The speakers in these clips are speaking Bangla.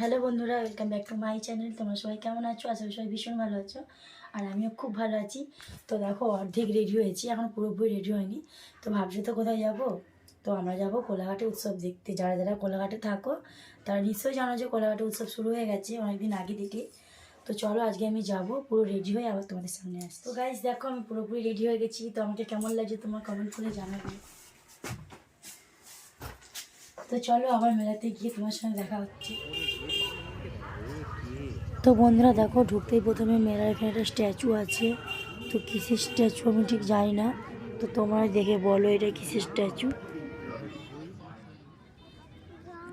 হ্যালো বন্ধুরা welcome back to my channel তোমরা সবাই কেমন আছো? করি সবাই ভীষণ ভালো আছো। আর আমিও খুব ভালো আছি। তো দেখো, অর্ধেক রেডি হয়েছি, এখন পুরোপুরি রেডি হয়নি। তো ভাবছি তো কোথায় যাব? তো আমরা যাব কোলাঘাটে উৎসব দেখতে। যারা যারা কোলাঘাটে থাকো, তারা নিশ্চয়ই জানো যে কোলাঘাটে উৎসব শুরু হয়ে গেছে অনেকদিন আগে থেকে। তো চলো, আজকে আমি যাব, পুরো রেডি হয়ে আবার তোমাদের সামনে আসি তো গাইজ দেখো, আমি পুরোপুরি রেডি হয়ে গেছি। তো আমাকে কেমন লাগছে তোমার কমেন্ট করে জানাবে। তো চলো আবার মেলাতে গিয়ে তোমার সঙ্গে দেখা হচ্ছে। তো বন্ধুরা দেখো, ঢুকতেই প্রথমে মেলার এখানে একটা স্ট্যাচু আছে। তো কিসের স্ট্যাচু আমি ঠিক জানি না। তো তোমরা দেখে বলো এটা কিসের স্ট্যাচু।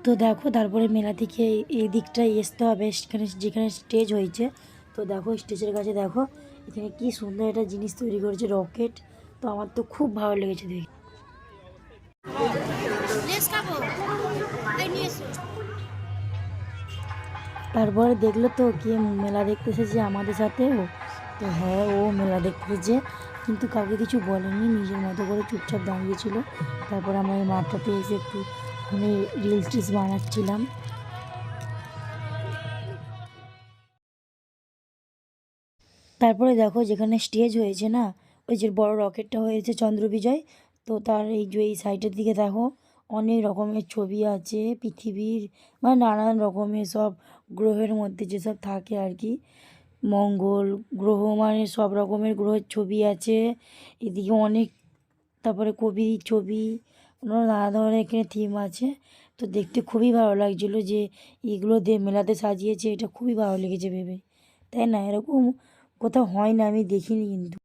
তো দেখো, তারপরে মেলা থেকে এই- দিকটায় আসতে হবে, সেখানে যেখানে স্টেজ হয়েছে। তো দেখো, স্টেজের কাছে দেখো, এখানে কি সুন্দর একটা জিনিস তৈরি করেছে রকেট। তো আমার তো খুব ভালো লেগেছে দেখে। তারপরে দেখল তো কে মেলা দেখতে এসেছে আমাদের সাথেও। তো হ্যাঁ ও মেলা দেখতে এসেছে, কিন্তু কাউকে কিছু বলেনি, নিজের মতো করে চুপচাপ দাঁড়িয়েছিল তারপর আমরা এই মাঠটাতে এসে একটু ওখানে রিলস টিলস বানাচ্ছিলাম। তারপরে দেখো যেখানে স্টেজ হয়েছে না, ওই যে বড় রকেটটা হয়েছে চন্দ্রবিজয়, তো তার এই যে এই সাইডের দিকে দেখো অনেক রকমের ছবি আছে পৃথিবীর মানে নানান রকমের সব গ্রহের মধ্যে যেসব থাকে আর কি। মঙ্গল গ্রহ মানে সব রকমের গ্রহের ছবি আছে। এদিকে অনেক, তারপরে কবির ছবি নানা ধরনের এখানে থিম আছে। তো দেখতে খুবই ভালো লাগছিল যে এগুলো দিয়ে মেলাতে সাজিয়েছে, এটা খুবই ভালো লেগেছে ভেবে। তাই না? এরকম কোথাও হয় না, আমি দেখিনি কিন্তু।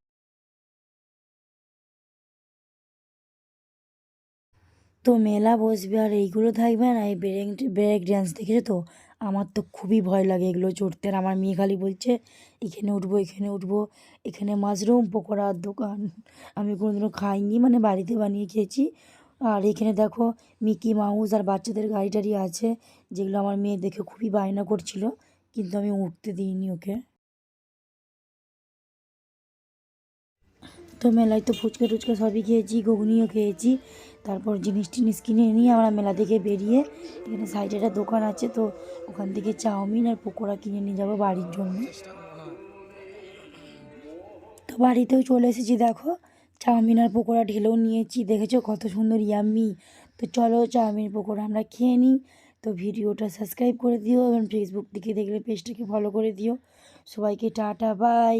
তো মেলা বসবে আর এইগুলো থাকবে না, এই ব্রেক ব্রেক ড্যান্স দেখেছ তো? আমার তো খুবই ভয় লাগে এগুলো চড়তে। আর আমার মেয়ে খালি বলছে, এখানে উঠবো এখানে উঠবো, এখানে মাশরুম পকোড়ার দোকান। আমি কোনোদিনও খাইনি মানে বাড়িতে বানিয়ে খেয়েছি। আর এখানে দেখো মিকি মাউস আর বাচ্চাদের গাড়ি টাড়ি আছে, যেগুলো আমার মেয়ে দেখে খুবই বায়না করছিল, কিন্তু আমি উঠতে দিইনি ওকে। তো মেলায় তো ফুচকা টুচকা সবই খেয়েছি, ঘুগনিও খেয়েছি। তারপর জিনিস টিনিস কিনে নিয়ে আমরা মেলা থেকে বেরিয়ে এখানে সাইডে একটা দোকান আছে, তো ওখান থেকে চাউমিন আর পকোড়া কিনে নিয়ে যাব বাড়ির জন্য। তো বাড়িতেও চলে এসেছি দেখো, চাউমিন আর পকোড়া ঢেলেও নিয়েছি, দেখেছ কত সুন্দর ইয়াম্মি তো চলো চাউমিন পকোড়া আমরা খেয়ে নিই, তো ভিডিওটা সাবস্ক্রাইব করে দিও এবং ফেসবুক থেকে দেখলে পেজটাকে ফলো করে দিও। সবাইকে টাটা বাই